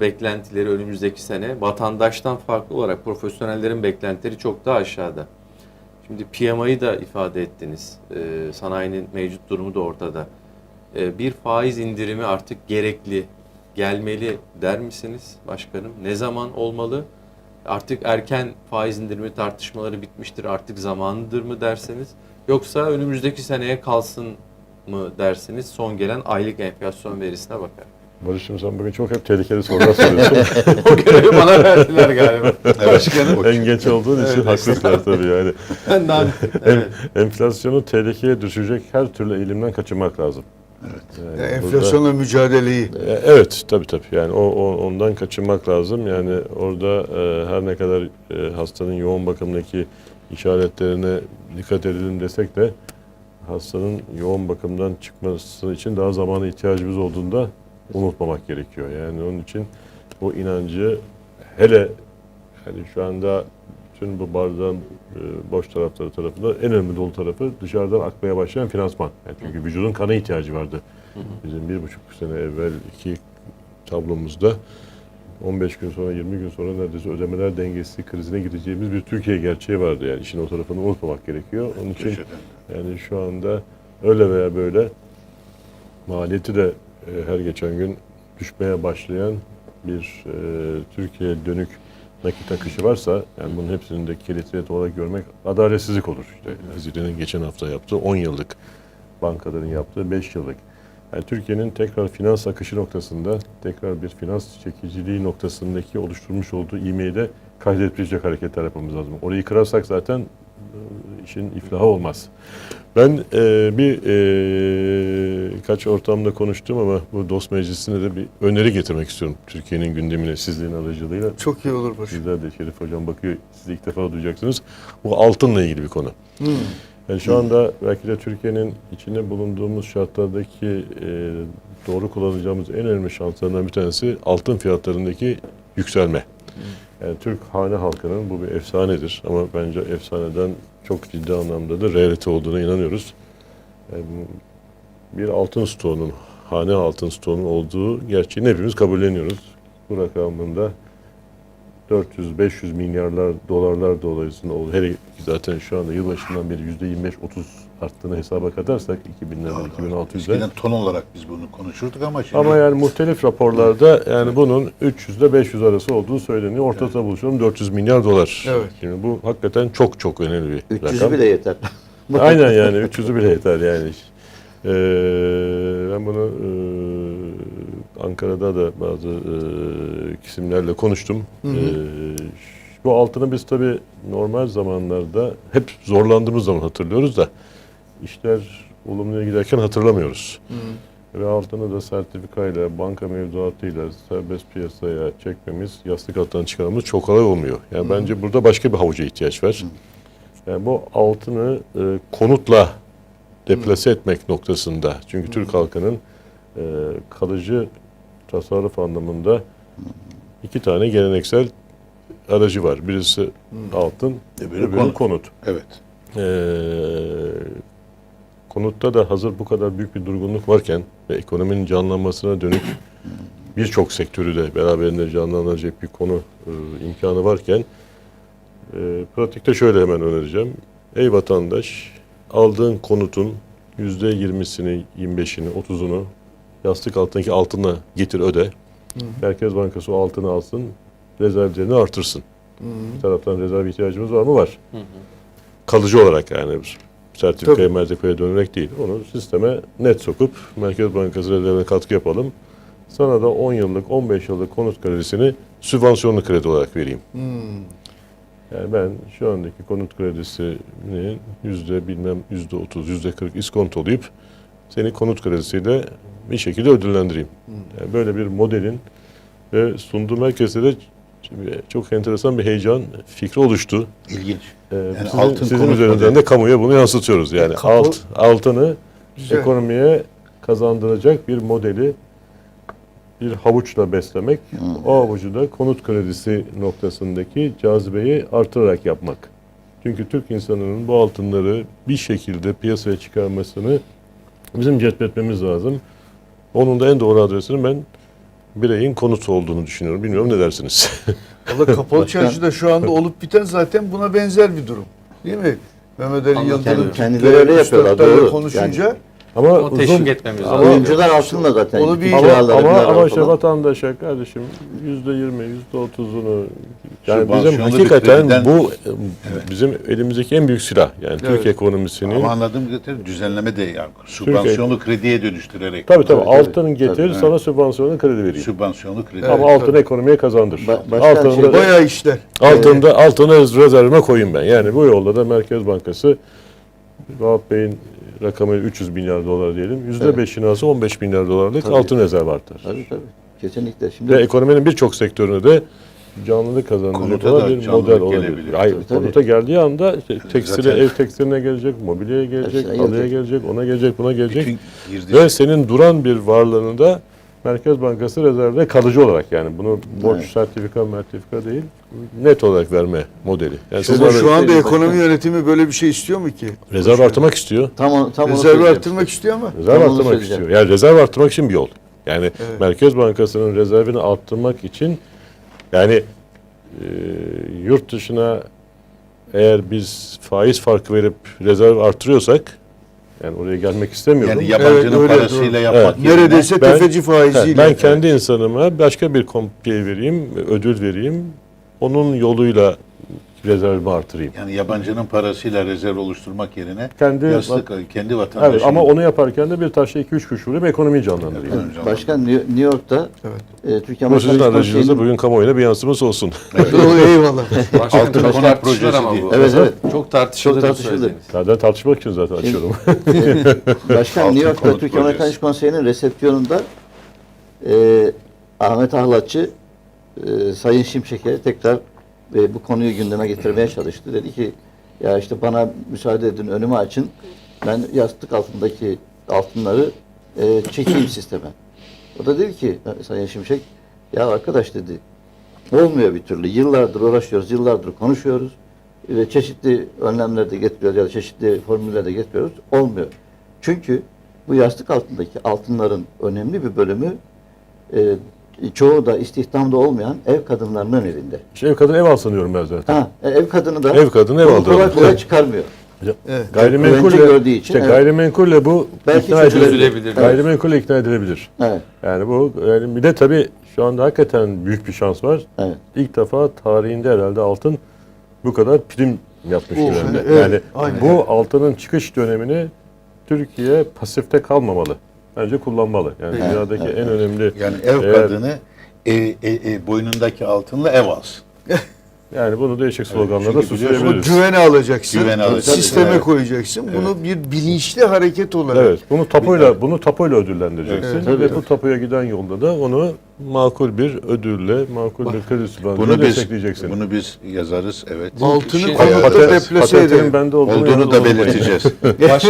beklentileri önümüzdeki sene vatandaştan farklı olarak profesyonellerin beklentileri çok daha aşağıda. Şimdi PMI'yi da ifade ettiniz. Ee, sanayinin mevcut durumu da ortada. Ee, bir faiz indirimi artık gerekli, gelmeli der misiniz başkanım? Ne zaman olmalı? Artık erken faiz indirimi tartışmaları bitmiştir, artık zamanıdır mı derseniz? Yoksa önümüzdeki seneye kalsın mı dersiniz son gelen aylık enflasyon verisine bakar. Barış'ım sen bugün çok hep tehlikeli sorular soruyorsun. o görevi bana verdiler galiba. Başkanım. en genç olduğun için Evet. haklısın tabii yani. Ben daha... Evet. Enflasyonu tehlikeye düşecek her türlü eğilimden kaçınmak lazım. Evet. Yani Yani burada- enflasyonla mücadeleyi E, Evet tabii tabii yani o, o- ondan kaçınmak lazım yani orada e, her ne kadar e, hastanın yoğun bakımdaki işaretlerine dikkat edelim desek de hastanın yoğun bakımdan çıkması için daha zamana ihtiyacımız olduğunda unutmamak gerekiyor. Yani onun için bu inancı hele yani şu anda tüm bu bardağın e, boş tarafları tarafında en önemli dolu tarafı dışarıdan akmaya başlayan finansman. Yani çünkü vücudun kana ihtiyacı vardı. Bizim bir buçuk sene evvel iki tablomuzda 15 gün sonra 20 gün sonra neredeyse ödemeler dengesi krizine gireceğimiz bir Türkiye gerçeği vardı. Yani işin o tarafını unutmamak gerekiyor. Onun için yani şu anda öyle veya böyle maliyeti de her geçen gün düşmeye başlayan bir e, Türkiye'ye dönük nakit akışı varsa yani bunun hepsinin de kilit olarak görmek adaletsizlik olur. İşte Hazine'nin geçen hafta yaptığı 10 yıllık bankaların yaptığı 5 yıllık. Yani Türkiye'nin tekrar finans akışı noktasında, tekrar bir finans çekiciliği noktasındaki oluşturmuş olduğu ivmeyi de kaydettirecek hareketler yapmamız lazım. Orayı kırarsak zaten e, işin iflahı olmaz. Ben e, bir e, kaç ortamda konuştum ama bu dost meclisine de bir öneri getirmek istiyorum. Türkiye'nin gündemine sizlerin aracılığıyla. çok iyi olur başım. Sizler de Şerif Hocam bakıyor, siz de ilk defa duyacaksınız. Bu altınla ilgili bir konu. Hmm. Yani şu anda belki de Türkiye'nin içinde bulunduğumuz şartlardaki e, doğru kullanacağımız en önemli şanslarından bir tanesi altın fiyatlarındaki yükselme. Yani Türk hane halkının bu bir efsanedir ama bence efsaneden çok ciddi anlamda da realite olduğuna inanıyoruz. Yani bir altın stoğunun, hane altın stoğunun olduğu gerçeğini hepimiz kabulleniyoruz. Bu rakamında 400-500 milyarlar dolarlar dolayısıyla oldu. Hele zaten şu anda yılbaşından beri %25-30 arttığını hesaba katarsak 2000'lerden 2600'e. Eskiden ton olarak biz bunu konuşurduk ama şimdi Ama yani muhtelif raporlarda yani bunun 300 ile 500 arası olduğu söyleniyor. Ortada buluşalım 400 milyar dolar. Evet. Şimdi bu hakikaten çok çok önemli bir 300 rakam. bile yeter. Aynen yani 300'ü bile yeter yani. Ee, Ankara'da da bazı e, kesimlerle konuştum. Ee, bu altını biz tabii normal zamanlarda hep zorlandığımız zaman hatırlıyoruz da işler olumluya giderken hatırlamıyoruz. Ve altını da sertifikayla, banka mevduatıyla serbest piyasaya çekmemiz, yastık altından çıkarmamız çok kolay olmuyor. Yani bence burada başka bir havuca ihtiyaç var. Yani bu altını e, konutla deplase etmek noktasında. Çünkü Türk halkının e, kalıcı tasarruf anlamında iki tane geleneksel aracı var. Birisi altın, Öbürü öbürü konut. konut. evet. Ee, konutta da hazır bu kadar büyük bir durgunluk varken ve ekonominin canlanmasına dönük birçok sektörü de beraberinde canlandıracak bir konu e, imkanı varken e, pratikte şöyle hemen önereceğim. Ey vatandaş aldığın konutun yüzde yirmisini, 25'ini, 30'unu yastık altındaki altına getir öde. Merkez Bankası o altını alsın, rezervlerini artırsın. Bir taraftan rezerv ihtiyacımız var mı? Var kalıcı olarak yani sertifikaya Tabii. mertebeye dönerek değil. Onu sisteme net sokup Merkez Bankası rezervine katkı yapalım. Sana da 10 yıllık, 15 yıllık konut kredisini sübvansiyonlu kredi olarak vereyim. Hmm. Yani ben şu andaki konut kredisini yüzde bilmem yüzde 30, yüzde 40 iskontolayıp seni konut kredisiyle bir şekilde ödüllendireyim. Yani böyle bir modelin ve sunduğum herkese de çok enteresan bir heyecan fikri oluştu. İlginç. Ee, sizin, altın sizin üzerinden modeli. de kamuya bunu yansıtıyoruz. Yani Kamu- alt altını Güzel. ekonomiye kazandıracak bir modeli bir havuçla beslemek, o havucu da konut kredisi noktasındaki cazibeyi artırarak yapmak. Çünkü Türk insanının bu altınları bir şekilde piyasaya çıkarmasını bizim cezbetmemiz lazım. Onun da en doğru adresini ben bireyin konutu olduğunu düşünüyorum. Bilmiyorum ne dersiniz? Valla kapalı çarşıda şu anda olup biten zaten buna benzer bir durum. Değil mi? Mehmet Ali. Yıldırım Kendileri öyle yapıyorlar, doğru. konuşunca Ama Ama teşvik etmemiz lazım. Oyuncular altınla zaten. Onu bir- Ama, ama, işte vatandaşa kardeşim yüzde yirmi, yüzde otuzunu yani bizim Sübvansiyonlu bir hakikaten krediden- bu e, bizim elimizdeki en büyük silah. Yani Türk ekonomisini Ama anladığım kadarıyla düzenleme de yani sübvansiyonlu krediye dönüştürerek. tabii tabii Tabii, altın getir Tabii, sana sübvansiyonlu kredi vereyim. Sübvansiyonlu kredi. Evet, ama altın tabii. ekonomiye kazandır. Ba- altını şey- bayağı işler. altında altını rezervime koyayım ben. Yani bu yolda da Merkez Bankası Vahap Bey'in rakamı 300 milyar dolar diyelim. Yüzde beşini alsa 15 milyar dolarlık Tabii. altın rezervi artar. Tabii tabii. Kesinlikle. Şimdi Ve ekonominin birçok sektörüne de canlılık kazandıracak olan bir model olabilir. Hayır, Tabii, tabii. konuta geldiği anda işte tekstile, Zaten- ev tekstiline gelecek, mobilyaya gelecek, halıya gelecek. ona gelecek, buna gelecek. Ve senin duran bir varlığını da Merkez Bankası rezervde kalıcı olarak yani bunu borç Evet. sertifika mertifika değil net olarak verme modeli. Yani Şu, siz şu Söyleyeyim anda ekonomi yönetimi böyle bir şey istiyor mu ki? rezerv artırmak istiyor. tam, tam söyleyeceğim arttırmak istiyor ama. Rezerv Tam arttırmak istiyor. Yani rezerv arttırmak için bir yol. Yani Evet. Merkez Bankası'nın rezervini arttırmak için yani e, yurt dışına eğer biz faiz farkı verip rezerv artırıyorsak yani oraya gelmek istemiyorum. Yani yabancının Evet, parasıyla doğru. yapmak yerine Neredeyse Ben- tefeci faiziyle. ben kendi insanıma başka bir kompiye vereyim, ödül vereyim. Onun yoluyla rezervimi artırayım. yani yabancının parasıyla rezerv oluşturmak yerine Kendi yastık kendi vatandaşının Evet, ama onu yaparken de bir taşla iki üç kuş vurayım ekonomiyi canlandırayım. Evet. Başkan New York'ta Evet. e, Türkiye Bu sizin aracınızda Konseyi'nin- bugün kamuoyuna bir yansıması olsun. Doğru, eyvallah. Başkanım Altın çok tartışılır projesi ama bu. Evet evet. Çok tartışılır. Çok tartışılır. Zaten tartışmak için zaten açıyorum. Başkan Altın New York'ta Türkiye Amerikan. İş Konseyi'nin resepsiyonunda e, Ahmet Ahlatçı e, Sayın Şimşek'e tekrar e, bu konuyu gündeme getirmeye çalıştı. Dedi ki ya işte bana müsaade edin önümü açın. Ben yastık altındaki altınları e, çekeyim sisteme. O da dedi ki Sayın Şimşek ya arkadaş dedi olmuyor bir türlü. Yıllardır uğraşıyoruz, yıllardır konuşuyoruz ve çeşitli önlemler de getiriyoruz ya da çeşitli formüller de getiriyoruz. Olmuyor. Çünkü bu yastık altındaki altınların önemli bir bölümü e, çoğu da istihdamda olmayan ev kadınlarının elinde. İşte ev kadını ev alsın diyorum ben zaten. Ha, e, ev kadını da Ev kadını ev aldıralım. kolay kolay çıkarmıyor. Evet. Güvence Gayrimenkulle, gördüğü için, işte evet. gayrimenkulle bu Belki ikna edilebilir. çözülebilir. Evet. Gayrimenkulle ikna edilebilir. Evet, Yani bu yani bir de tabii şu anda hakikaten büyük bir şans var. evet. İlk defa tarihinde herhalde altın bu kadar prim yapmış Oh, dönemde. evet, yani aynen. bu altının çıkış dönemini Türkiye pasifte kalmamalı. Bence kullanmalı. Yani Evet, dünyadaki evet, en önemli yani ev Eğer- kadını e, e, e, boynundaki altınla ev alsın. yani bunu değişik biliyorsun- Ama süsleyebiliriz. güvene alacaksın. Güvene alacaksın, Sisteme evet. koyacaksın. Bunu bir bilinçli hareket olarak. Evet, bunu tapuyla bunu tapuyla ödüllendireceksin Evet, tabii. ve bu tapuya giden yolda da onu makul bir ödülle, makul bir kredi Bunu sübvansiyonu destekleyeceksin. bunu biz yazarız evet. Altını Şey- konuda Patent- deplase edelim. bende olduğunu, Olduğunu da belirteceğiz. Baş,